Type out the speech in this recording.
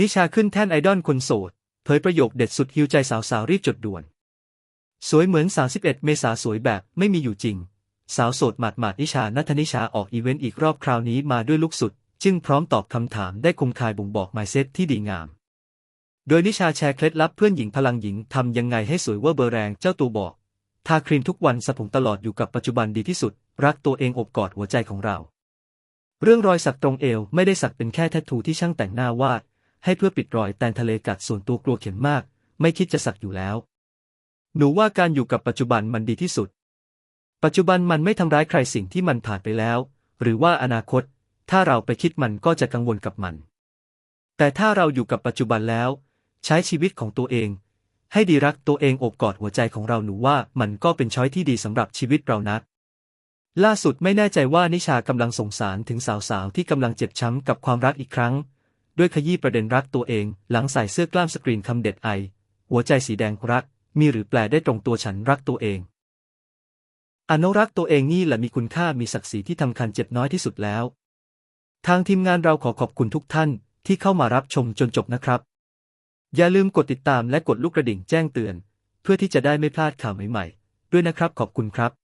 นิชาขึ้นแท่นไอดอลคนโสด เผยประโยคเด็ดสุดฮิวใจสาวๆรีบจดด่วน สวยเหมือน 31 เมษาสวยแบบไม่มีอยู่จริง สาวโสดหมาดหมาดๆนิชานัทนิชาออกอีเวนต์อีกรอบคราวนี้มาด้วยลุกสุด จึงพร้อมตอบคำถามได้คมคายบ่งบอกไมเซ็ตที่ดีงาม โดยนิชาแชร์เคล็ดลับเพื่อนหญิงพลังหญิงทำยังไงให้สวยเวอร์เบอร์แรงเจ้าตัวบอก ทาครีมทุกวันสะผมตลอดอยู่กับปัจจุบันดีที่สุด รักตัวเองอบกอดหัวใจของเรา เรื่องรอยสักตรงเอวไม่ได้สักเป็นแค่แทททูที่ช่างแต่งหน้าวาด ให้เพื่อปิดรอยแตนทะเลกัดส่วนตัวกลัวเข็มมาก ไม่คิดจะสักอยู่แล้ว หนูว่าการอยู่กับปัจจุบันมันดีที่สุด ปัจจุบันมันไม่ทำร้ายใครสิ่งที่มันผ่านไปแล้ว หรือว่าอนาคต ถ้าเราไปคิดมันก็จะกังวลกับมัน แต่ถ้าเราอยู่กับปัจจุบันแล้ว ใช้ชีวิตของตัวเอง ให้ดีรักตัวเองอบกอดหัวใจของเราหนูว่ามันก็เป็นช้อยที่ดีสำหรับชีวิตเรานะล่าสุดไม่แน่ใจว่านิชากำลังสงสารถึงสาวๆ ที่กำลังเจ็บช้ำกับความรักอีกครั้ง ด้วยขยี้ประเด็นรักตัวเอง หลังใส่เสื้อกล้ามสกรีนคำเด็ดไอ หัวใจสีแดงรัก มีหรือแปลได้ตรงตัวฉันรักตัวเอง อนุรักษ์ตัวเองนี่แหละมีคุณค่ามีศักดิ์ศรีที่ทำคันเจ็บน้อยที่สุดแล้ว ทางทีมงานเราขอขอบคุณทุกท่านที่เข้ามารับชมจนจบนะครับ อย่าลืมกดติดตามและกดลูกกระดิ่งแจ้งเตือน เพื่อที่จะได้ไม่พลาดข่าวใหม่ๆ ด้วยนะครับขอบคุณครับ